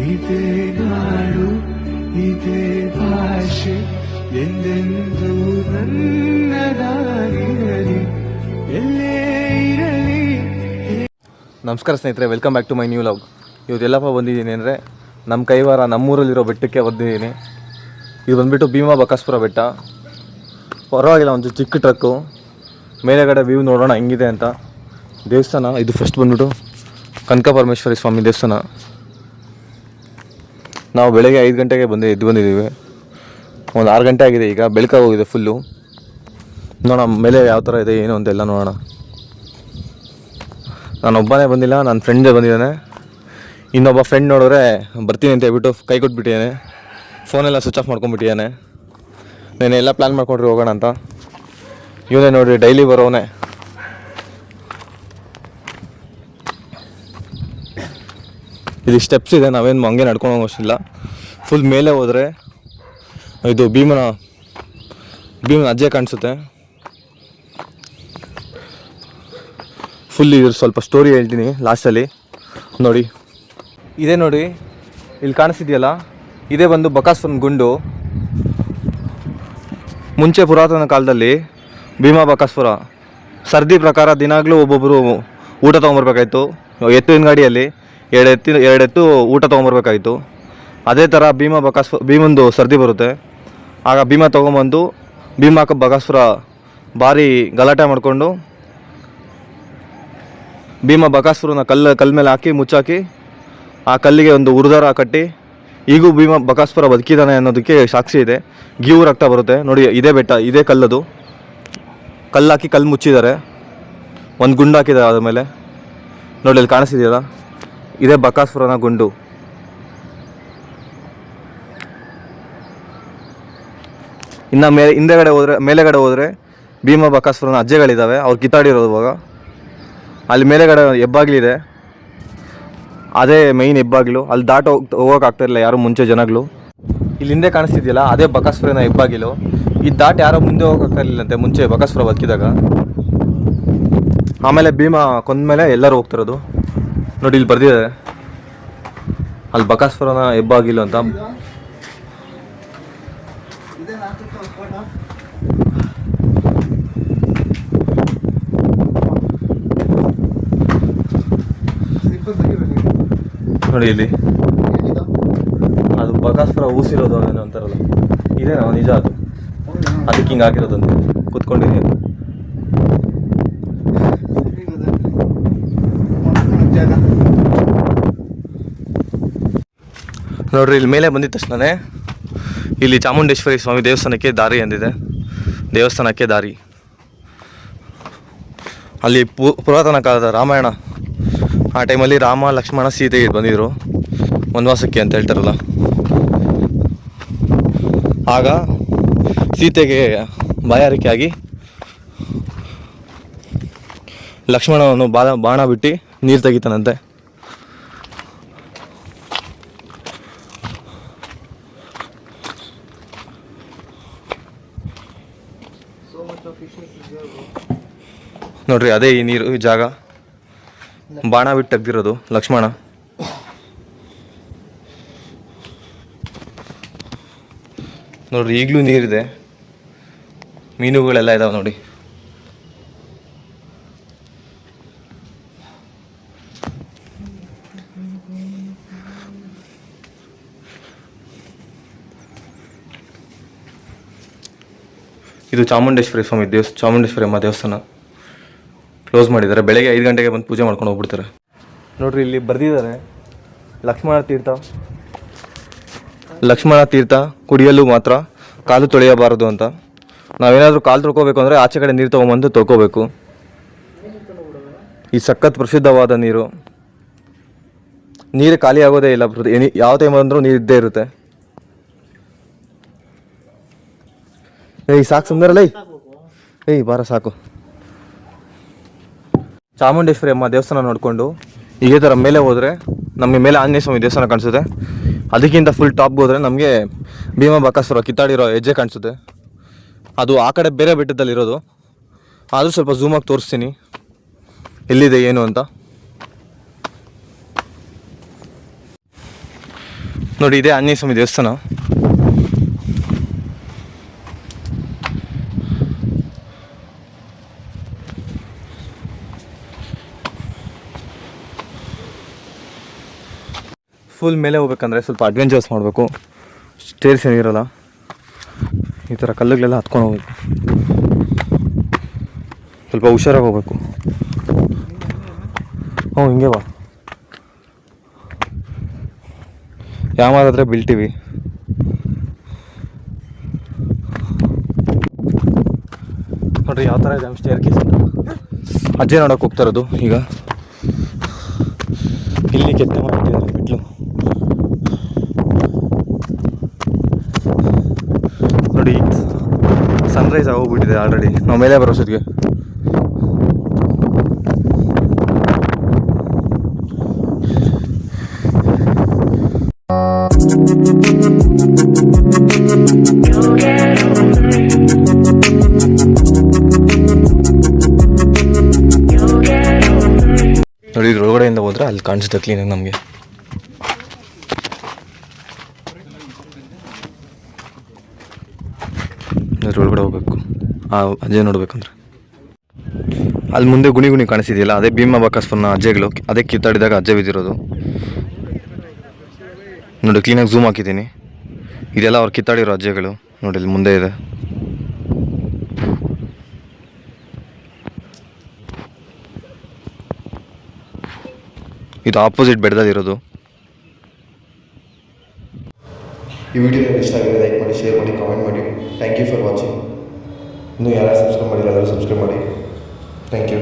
ಇದೇ ನಾಡು, ಇದೇ ಭಾಷೆ, ಎಂದೆಂದೂ ನನ್ನದಾಗಿರಲಿ ಎಲ್ಲೇ ಇರಲಿ. ನಮಸ್ಕಾರ ಸ್ನೇಹಿತರೆ welcome back to my new vlog ಇವತ್ತು ಎಲ್ಲಪ್ಪ ಬಂದಿದ್ದೀನಿ ಅಂದರೆ ನಮ್ಮ ಕೈವಾರ ನಮ್ಮೂರಲ್ಲಿರೋ ಬೆಟ್ಟಕ್ಕೆ ಬಂದಿದ್ದೀನಿ. ಇದು ಬಂದುಬಿಟ್ಟು ಭೀಮಾ ಬಕಾಸ್ಪುರ ಬೆಟ್ಟ. ಪರವಾಗಿಲ್ಲ, ಒಂದು ಚಿಕ್ಕ ಟ್ರಕ್ಕು ಮೇಲೆಗಡೆ ವ್ಯೂ ನೋಡೋಣ, ಹೆಂಗಿದೆ ಅಂತ. ದೇವಸ್ಥಾನ, ಇದು ಫಸ್ಟ್ ಬಂದ್ಬಿಟ್ಟು ಕನಕ ಪರಮೇಶ್ವರಿ ಸ್ವಾಮಿ ದೇವಸ್ಥಾನ. ನಾವು ಬೆಳಗ್ಗೆ ಐದು ಗಂಟೆಗೆ ಬಂದು, ಎದ್ದು ಬಂದಿದ್ದೀವಿ. ಒಂದು ಆರು ಗಂಟೆ ಆಗಿದೆ ಈಗ ಬೆಳಕಾಗಿ ಹೋಗಿದೆ ಫುಲ್ಲು. ನೋಡೋಣ, ಮೇಲೆ ಯಾವ ಥರ ಇದೆ, ಏನು ಅಂತೆಲ್ಲ ನೋಡೋಣ. ನಾನು ಒಬ್ಬನೇ ಬಂದಿಲ್ಲ ನನ್ನ ಫ್ರೆಂಡೇ ಬಂದಿದ್ದಾನೆ. ಇನ್ನೊಬ್ಬ ಫ್ರೆಂಡ್ ನೋಡಿದ್ರೆ ಬರ್ತೀನಿ ಅಂತ ಹೇಳ್ಬಿಟ್ಟು ಕೈ ಕೊಟ್ಬಿಟ್ಟಿದ್ದಾನೆ. ಫೋನೆಲ್ಲ ಸ್ವಿಚ್ ಆಫ್ ಮಾಡ್ಕೊಂಬಿಟ್ಟಿದ್ದಾನೆ ನಾನು ಎಲ್ಲ ಪ್ಲ್ಯಾನ್ ಮಾಡ್ಕೊಂಡ್ರಿ ಹೋಗೋಣ ಅಂತ. ಇವನೇ ನೋಡಿರಿ ಡೈಲಿ ಬರೋವನೇ. ಇಲ್ಲಿ ಸ್ಟೆಪ್ಸ್ ಇದೆ, ನಾವೇನು ಹಂಗೆ ನಡ್ಕೊಂಡು ಹೋಗೋಷ್ಟಿಲ್ಲ ಫುಲ್ ಮೇಲೆ ಹೋದರೆ ಇದು ಭೀಮನ ಭೀಮನ ಅಜ್ಜೆ ಕಾಣಿಸುತ್ತೆ. ಫುಲ್ ಇದ್ರ ಸ್ವಲ್ಪ ಸ್ಟೋರಿ ಹೇಳ್ತೀನಿ ಲಾಸ್ಟಲ್ಲಿ ನೋಡಿ. ಇದೇ ನೋಡಿ, ಇಲ್ಲಿ ಕಾಣಿಸ್ತಿದೆಯಲ್ಲ? ಇದೇ ಬಂದು ಬಕಾಸುರನ ಗುಂಡು. ಮುಂಚೆ ಪುರಾತನ ಕಾಲದಲ್ಲಿ ಭೀಮಾ ಬಕಾಸ್ಪುರ ಸರ್ದಿ ಪ್ರಕಾರ ದಿನಾಗಲೂ ಒಬ್ಬೊಬ್ಬರು ಊಟ ತೊಗೊಂಬರ್ಬೇಕಾಯ್ತು ಎತ್ತಿನ ಗಾಡಿಯಲ್ಲಿ ಎರಡು ಎತ್ತಿನ ಎರಡು ಎತ್ತು ಊಟ ತೊಗೊಂಬರ್ಬೇಕಾಯ್ತು. ಅದೇ ಥರ ಭೀಮ ಬಕಾಸ್ ಭೀಮಂದು ಸರ್ದಿ ಬರುತ್ತೆ. ಆಗ ಭೀಮ ತೊಗೊಂಬಂದು ಭೀಮಾಕ ಬಕಾಸುರ ಭಾರಿ ಗಲಾಟೆ ಮಾಡಿಕೊಂಡು, ಭೀಮ ಬಕಾಸುರನ ಕಲ್ಲು ಕಲ್ ಮೇಲೆ ಹಾಕಿ, ಮುಚ್ಚಾಕಿ, ಆ ಕಲ್ಲಿಗೆ ಒಂದು ಉರುದಾರ ಕಟ್ಟಿ, ಈಗೂ ಭೀಮ ಬಕಾಸ್ಪುರ ಬದುಕಿದ್ದಾನೆ ಅನ್ನೋದಕ್ಕೆ ಸಾಕ್ಷಿ ಇದೆ. ಗೀವು ರಕ್ತ ಬರುತ್ತೆ. ನೋಡಿ, ಇದೇ ಬೆಟ್ಟ, ಇದೇ ಕಲ್ಲದು. ಕಲ್ಲಾಕಿ ಕಲ್ಲು ಮುಚ್ಚಿದ್ದಾರೆ. ಒಂದು ಗುಂಡು ಹಾಕಿದ್ದಾರೆ ಮೇಲೆ. ನೋಡಿ, ಅಲ್ಲಿ ಕಾಣಿಸ್ತಿದೆಯಲ್ಲ? ಇದೇ ಬಕಾಸುರನ ಗುಂಡು. ಇನ್ನು ಮೇಲೆ ಹಿಂದೆಗಡೆ ಹೋದರೆ ಮೇಲೆಗಡೆ ಹೋದರೆ ಭೀಮ ಬಕಾಸುರನ ಅಜ್ಜೆಗಳಿದ್ದಾವೆ ಅವ್ರು ಕಿತ್ತಾಡಿರೋದು ಇವಾಗ. ಅಲ್ಲಿ ಮೇಲೆಗಡೆ ಹೆಬ್ಬಾಗ್ಲಿದೆ ಅದೇ ಮೈನ್ ಹೆಬ್ಬಾಗಿಲು. ಅಲ್ಲಿ ದಾಟ ಹೋಗ್ತಾ ಹೋಗೋಕೆ ಆಗ್ತಾಯಿರಲಿಲ್ಲ ಯಾರು ಮುಂಚೆ ಜನಗಳು. ಇಲ್ಲಿ ಹಿಂದೆ ಕಾಣಿಸ್ತಿದೆಯಲ್ಲ, ಅದೇ ಬಕಾಸ್ಪುರನ ಹೆಬ್ಬಾಗಿಲು. ಈ ದಾಟ ಯಾರೋ ಮುಂದೆ ಹೋಗೋಕೆ ಇರಲಿಲ್ಲಂತೆ ಮುಂಚೆ ಬಕಾಸುರ ಬದುಕಿದಾಗ. ಆಮೇಲೆ ಭೀಮ ಕೊಂದ್ಮೇಲೆ ಎಲ್ಲರೂ ಹೋಗ್ತಿರೋದು ನೋಡಿ, ಇಲ್ಲಿ ಬರ್ದಿದೆ. ಅಲ್ಲಿ ಬಕಾಸುರನ ಹೆಬ್ಬಾಗಿಲು ಅಂತ. ನೋಡಿ ಇಲ್ಲಿ. ಅದು ಬಕಾಸ್ಪುರ ಊಸಿರೋದು ಏನೋ ಅಂತಾರಲ್ಲ. ಇದೇ ನಾವು ನಿಜ ಅದು? ಅದಕ್ಕೆ ಹಿಂಗೆ ಹಾಕಿರೋದಂತೆ ಕುತ್ಕೊಂಡಿದ್ದೀನಿ. ನೋಡ್ರಿ, ಇಲ್ಲಿ ಮೇಲೆ ಬಂದಿದ ತಕ್ಷಣನೇ ಇಲ್ಲಿ ಚಾಮುಂಡೇಶ್ವರಿ ಸ್ವಾಮಿ ದೇವಸ್ಥಾನಕ್ಕೆ ದಾರಿ ಅಂದಿದೆ. ದೇವಸ್ಥಾನಕ್ಕೆ ದಾರಿ. ಅಲ್ಲಿ ಪು, ಪುರಾತನ ಕಾಲದ ರಾಮಾಯಣ, ಆ ಟೈಮಲ್ಲಿ ರಾಮ, ಲಕ್ಷ್ಮಣ, ಸೀತೆ ಬಂದಿದ್ರು. ವನವಾಸಕ್ಕೆ ಅಂತ ಹೇಳ್ತಾರಲ್ಲ. ಆಗ ಸೀತೆಗೆ ಬಾಯಾರಿಕೆಯಾಗಿ ಲಕ್ಷ್ಮಣವನ್ನು ಬಾಣ ಬಿಟ್ಟು ನೀರು ತೆಗಿತಾನಂತೆ. ನೋಡ್ರಿ, ಅದೇ ಈ ನೀರು, ಈ ಜಾಗ. ಬಾಣ ಬಿಟ್ಟು ತೆಗ್ದಿರೋದು, ಲಕ್ಷ್ಮಣ. ನೋಡ್ರಿ, ಈಗಲೂ ನೀರಿದೆ. ಮೀನುಗಳೆಲ್ಲ ಇದಾವೆ ನೋಡಿ. ಇದು ಚಾಮುಂಡೇಶ್ವರಿ ಸ್ವಾಮಿ ದೇವಸ್ ಚಾಮುಂಡೇಶ್ವರಿ ಅಮ್ಮ ದೇವಸ್ಥಾನ. ಕ್ಲೋಸ್ ಮಾಡಿದ್ದಾರೆ. ಬೆಳಗ್ಗೆ ಐದು ಗಂಟೆಗೆ ಬಂದು ಪೂಜೆ ಮಾಡ್ಕೊಂಡು ಹೋಗ್ಬಿಡ್ತಾರೆ. ನೋಡ್ರಿ ಇಲ್ಲಿ ಬರೆದಿದ್ದಾರೆ. ಲಕ್ಷ್ಮಣ ತೀರ್ಥ. ಲಕ್ಷ್ಮಣ ತೀರ್ಥ ಕುಡಿಯಲು ಮಾತ್ರ ಕಾಲು ತೊಳೆಯಬಾರದು ಅಂತ. ನಾವೇನಾದರೂ ಕಾಲು ತೊಳ್ಕೋಬೇಕು ಅಂದರೆ ಆಚೆ ಕಡೆ ನೀರು ತೊಗೊಂಬಂದು ತೊಳ್ಕೋಬೇಕು. ಈ ಸಖತ್ ಪ್ರಸಿದ್ಧವಾದ ನೀರು. ನೀರು ಖಾಲಿ ಆಗೋದೇ ಇಲ್ಲ ಯಾವ ಟೈಮ್ ಅಂದರೂ ನೀರು ಇದ್ದೇ ಇರುತ್ತೆ. ಏಯ್, ಸಾಕು ಸುಂದರಲ್ಲ ಏಯ್, ಬಾರ, ಸಾಕು. ಚಾಮುಂಡೇಶ್ವರಿ ಅಮ್ಮ ದೇವಸ್ಥಾನ ನೋಡಿಕೊಂಡು ಇದೇ ಥರ ಮೇಲೆ ಹೋದರೆ ನಮಗೆ ಮೇಲೆ ಆಂಜನೇಯ ಸ್ವಾಮಿ ದೇವಸ್ಥಾನ ಕಾಣಿಸುತ್ತೆ. ಅದಕ್ಕಿಂತ ಫುಲ್ ಟಾಪ್ಗೆ ಹೋದರೆ ನಮಗೆ ಭೀಮ ಬಕಾಸುರ ಕಿತ್ತಾಡಿರೋ ಹೆಜ್ಜೆ ಕಾಣಿಸುತ್ತೆ. ಅದು ಆ ಕಡೆ ಬೇರೆ ಬೆಟ್ಟದಲ್ಲಿರೋದು ಆದರೂ ಸ್ವಲ್ಪ ಝೂಮಾಗಿ ತೋರಿಸ್ತೀನಿ. ಎಲ್ಲಿದೆ, ಏನು ಅಂತ. ನೋಡಿ, ಇದೇ ಆಂಜನೇಯ ಸ್ವಾಮಿ ದೇವಸ್ಥಾನ. ಫುಲ್ ಮೇಲೆ ಹೋಗ್ಬೇಕಂದ್ರೆ ಸ್ವಲ್ಪ ಅಡ್ವೆಂಚರ್ಸ್ ಮಾಡಬೇಕು. ಸ್ಟೇರ್ಸ್ ಏನಿರಲ್ಲ, ಈ ಥರ ಕಲ್ಲುಗಳೆಲ್ಲ ಹತ್ಕೊಂಡು ಹೋಗ್ಬೇಕು. ಸ್ವಲ್ಪ ಹುಷಾರಾಗಿ ಹೋಗ್ಬೇಕು. ಹ್ಞೂ, ಹಿಂಗೆ ಬಾ. ಯಾವಾಗಾದ್ರೆ ಹತ್ರ ಬೀಳ್ತೀವಿ ನೋಡ್ರಿ, ಯಾವ ಥರ ಇದೆ ಸ್ಟೇರ್ ಕೇಸ್ ಅಜ್ಜೆ ನೋಡೋಕೆ ಹೋಗ್ತಾ ಇರೋದು ಈಗ. ಇಲ್ಲಿ ಕೆತ್ತ ಮೆಟ್ಲು ನೋಡಿ ಸನ್ರೈಸ್ ಆಗೋಗ್ಬಿಟ್ಟಿದೆ ಆಲ್ರೆಡಿ ನಾವು ಮೇಲೆ ಬರೋಷ್ಟೊತ್ತಿಗೆ ನೋಡಿ ಒಳಗಡೆಯಿಂದ ಹೋದ್ರೆ ಅಲ್ಲಿ ಕಾಣಿಸುತ್ತೆ ಕ್ಲೀನಾಗಿ ನಮಗೆ. ಅದ್ರ ಒಳಗಡೆ ಹೋಗ್ಬೇಕು. ಆ ಅಜ್ಜೆ ನೋಡ್ಬೇಕಂದ್ರೆ. ಅಲ್ಲಿ ಮುಂದೆ ಗುಣಿ ಗುಣಿ ಕಾಣಿಸಿದೆಯಲ್ಲ, ಅದೇ ಭೀಮ ಬಕಾಸ್ಪರ್ನ ಅಜ್ಜೆಗಳು ಅದೇ ಕಿತ್ತಾಡಿದಾಗ ಅಜ್ಜೆ ಬಿದ್ದಿರೋದು. ನೋಡಿ ಕ್ಲೀನಾಗಿ ಝೂಮ್ ಹಾಕಿದ್ದೀನಿ. ಇದೆಲ್ಲ ಅವ್ರು ಕಿತ್ತಾಡಿರೋ ಅಜ್ಜೆಗಳು ನೋಡಿ, ಇಲ್ಲಿ ಮುಂದೆ ಇದೆ. ಇದು ಆಪೋಸಿಟ್ ಬೆಟ್ಟದಲ್ಲಿರೋದು ಈ ವಿಡಿಯೋ ಇಷ್ಟ ಆಗಿದೆ ಲೈಕ್ ಮಾಡಿ ಶೇರ್ ಮಾಡಿ ಕಾಮೆಂಟ್ ಮಾಡಿ. ಥ್ಯಾಂಕ್ ಯು ಫಾರ್ ವಾಚಿಂಗ್ ಇನ್ನೂ ಯಾರು ಸಬ್ಸ್ಕ್ರೈಬ್ ಮಾಡಿಲ್ಲ ಎಲ್ಲರೂ ಸಬ್ಸ್ಕ್ರೈಬ್ ಮಾಡಿ. Thank you